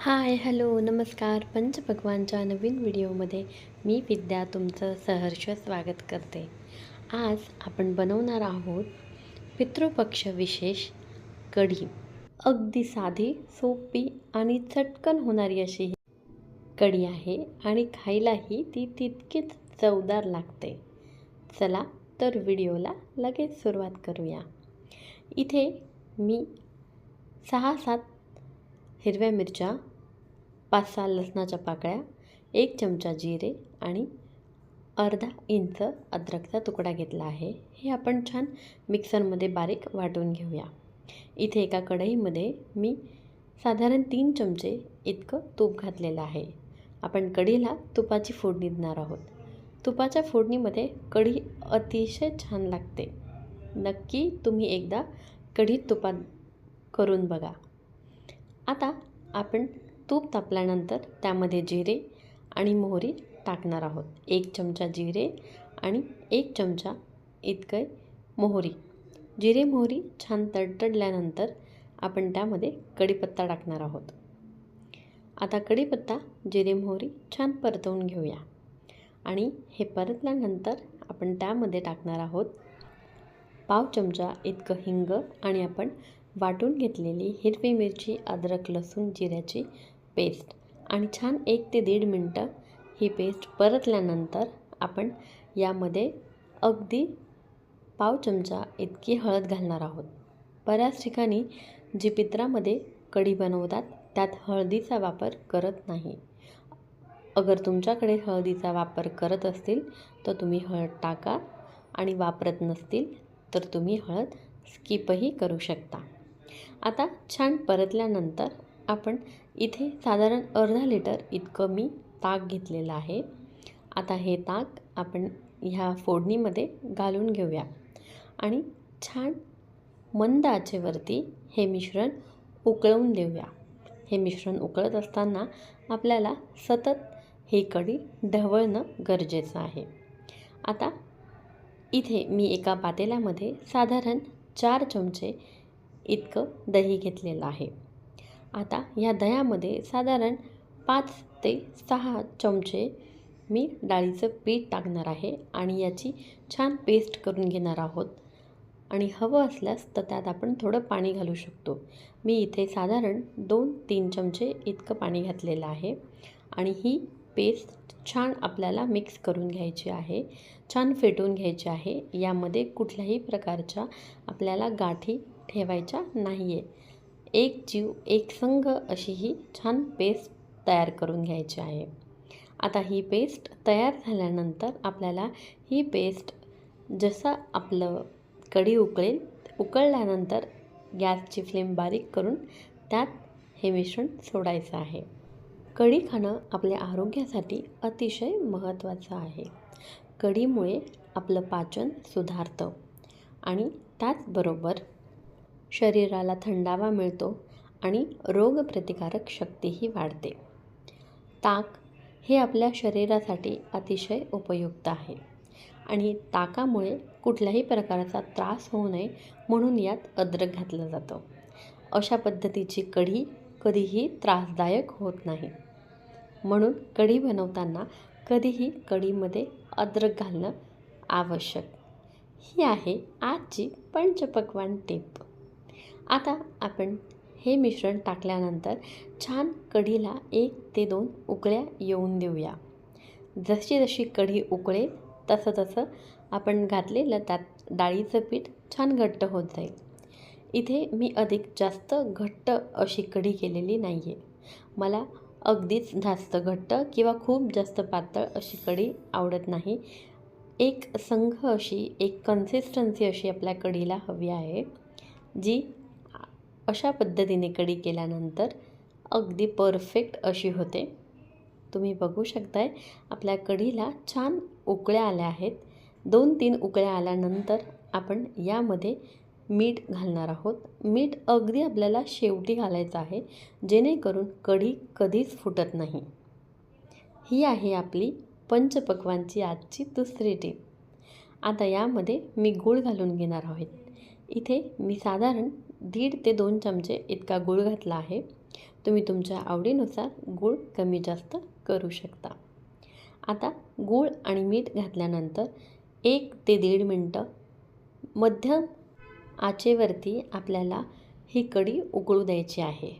Hi hello नमस्कार. पंचभगवानच्या नवीन व्हिडिओमध्ये मी विद्या तुमचं सहर्ष स्वागत करते. आज आपण बनवणार आहोत पितृपक्ष विशेष कढी. अगदी साधी सोपी आणि चटकन होणारी अशी ही कढी आहे आणि खायलाही ती तितकीच चवदार लागते. चला तर व्हिडिओला लगेच सुरुवात करूया. इथे मी सहा सात हिरव्या मिरच्या पाच सहा लसणाच्या पाकळ्या एक चमचा जिरे आणि अर्धा इंच अद्रकचा तुकडा घेतला आहे. हे आपण छान मिक्सरमध्ये बारीक वाटून घेऊया. इथे एका कढईमध्ये मी साधारण तीन चमचे इतकं तूप घातलेलं आहे. आपण कढीला तुपाची फोडणी देणार आहोत. तुपाच्या फोडणीमध्ये कढी अतिशय छान लागते. नक्की तुम्ही एकदा कढी तुपात करून बघा. आता आपण तूप तापल्यानंतर त्यामध्ये जिरे आणि मोहरी टाकणार आहोत. एक चमचा जिरे आणि एक चमचा इतकं मोहरी. जिरे मोहरी छान तडतडल्यानंतर आपण त्यामध्ये कढीपत्ता टाकणार आहोत. आता कढीपत्ता जिरे मोहरी छान परतवून घेऊया. आणि हे परतल्यानंतर आपण त्यामध्ये टाकणार आहोत पाव चमचा इतकं हिंग आणि आपण वाटून घेतलेली हिरवी मिरची अद्रक लसूण जिऱ्याची पेस्ट आणि छान एक ते दीड मिनटं ही पेस्ट परतल्यानंतर आपण यामध्ये अगदी पाव चमचा इतकी हळद घालणार आहोत. बऱ्याच ठिकाणी जी पित्रामध्ये कढी बनवतात त्यात हळदीचा वापर करत नाही. अगर तुमच्याकडे हळदीचा वापर करत असतील तर तुम्ही हळद टाका आणि वापरत नसतील तर तुम्ही हळद स्किपही करू शकता. आता छान परतल्यानंतर आपण इथे साधारण अर्धा लिटर इतकं मी ताक घेतलेलं आहे. आता हे ताक आपण ह्या फोडणीमध्ये घालून घेऊया. आणि छान मंद आचेवरती हे मिश्रण उकळवून देऊया. हे मिश्रण उकळत असताना आपल्याला सतत ही कढी ढवळणं गरजेचं आहे. आता इथे मी एका पातेल्यामध्ये साधारण चार चमचे इतकं दही घेतलेलं आहे. आता या दह्यामध्ये साधारण पाच ते सहा चमचे मी डाळीचं पीठ टाकणार आहे आणि याची छान पेस्ट करून घेणार आहोत. आणि हवं असल्यास तर त्यात आपण थोडं पाणी घालू शकतो. मी इथे साधारण दोन तीन चमचे इतकं पाणी घातलेलं आहे. आणि ही पेस्ट छान आपल्याला मिक्स करून घ्यायची आहे. छान फेटून घ्यायची आहे. यामध्ये कुठल्याही प्रकारच्या आपल्याला गाठी ठेवायच्या नाही आहे एक जीव एक संघ अशी ही छान पेस्ट तयार करून घ्यायची आहे. आता ही पेस्ट तयार झाल्यानंतर आपल्याला ही पेस्ट जसं आपलं कढी उकळेल उकळल्यानंतर गॅसची फ्लेम बारीक करून त्यात हे मिश्रण सोडायचं आहे. कढी खाणं आपल्या आरोग्यासाठी अतिशय महत्त्वाचं आहे. कढीमुळे आपलं पाचन सुधारतं आणि त्याचबरोबर शरीराला थंडावा मिळतो आणि रोगप्रतिकारक शक्तीही वाढते. ताक हे आपल्या शरीरासाठी अतिशय उपयुक्त आहे आणि ताकामुळे कुठल्याही प्रकारचा त्रास होऊ नये म्हणून यात अद्रक घातलं जातं. अशा पद्धतीची कढी कधीही त्रासदायक होत नाही. म्हणून कढी बनवताना कधीही कढीमध्ये अद्रक घालणं आवश्यक. ही आहे आजची पंचपक्वान टिप. आता आपण हे मिश्रण टाकल्यानंतर छान कढीला एक ते दोन उकळ्या येऊन देऊया. जशी जशी कढी उकळेल तसं तसं आपण घातलेलं त्यात डाळीचं पीठ छान घट्ट होत जाईल. इथे मी अधिक जास्त घट्ट अशी कढी केलेली नाही आहे मला अगदीच जास्त घट्ट किंवा खूप जास्त पातळ अशी कढी आवडत नाही. एक संघ अशी एक कन्सिस्टन्सी अशी आपल्या कढीला हवी आहे जी अशा पद्धतीने कढी केल्यानंतर अगदी परफेक्ट अशी होते. तुम्ही बघू शकताय आपल्या कढीला छान उकळ्या आल्या आहेत. दोन तीन उकळ्या आल्यानंतर आपण यामध्ये मीठ घालणार आहोत. मीठ अगदी आपल्याला शेवटी घालायचं आहे जेणेकरून कढी कधीच फुटत नाही. ही आहे आपली पंचपक्वांची आजची दुसरी टीप. आता यामध्ये मी गूळ घालून घेणार आहोत इथे मी साधारण दीड ते दोन चमचे इतका गूळ घातला आहे. तुम्ही तुमच्या आवडीनुसार गूळ कमी जास्त करू शकता. आता गूळ आणि मीठ घातल्यानंतर एक ते दीड मिनटं मध्यम आचेवरती आपल्याला ही कढी उकळू द्यायची आहे.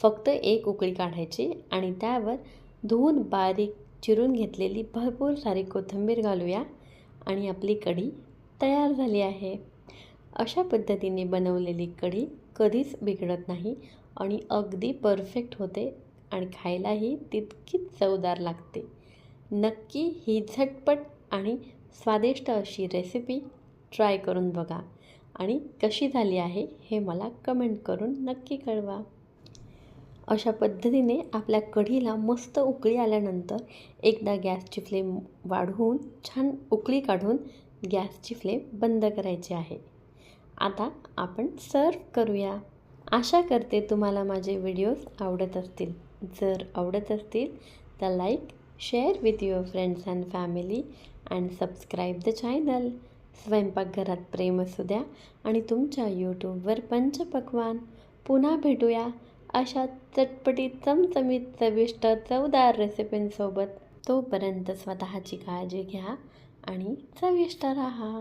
फक्त एक उकळी काढायची आणि त्यावर धुवून बारीक चिरून घेतलेली भरपूर सारी कोथिंबीर घालूया आणि आपली कढी तयार झाली आहे. अशा पद्धतीने बनवलेली कढी कधीच बिघडत नाही आणि अगदी परफेक्ट होते आणि खायलाही तितकीच चवदार लागते. नक्की ही झटपट आणि स्वादिष्ट अशी रेसिपी ट्राय करून बघा आणि कशी झाली आहे हे मला कमेंट करून नक्की कळवा. अशा पद्धतीने आपल्या कढीला मस्त उकळी आल्यानंतर एकदा गॅसची फ्लेम वाढवून छान उकळी काढून गॅसची फ्लेम बंद करायची आहे. आता आपण सर्व करूया. आशा करते तुम्हाला माझे व्हिडिओज आवडत असतील. जर आवडत असतील तर like share with your friends and family and subscribe the channel स्वयंपाकघरात प्रेम असू द्या आणि तुमच्या यूट्यूबवर पंचपक्वान पुन्हा भेटूया अशा चटपटीत चमचमीत चविष्ट चवदार रेसिपींसोबत तोपर्यंत स्वतःची काळजी घ्या आणि चविष्ट राहा.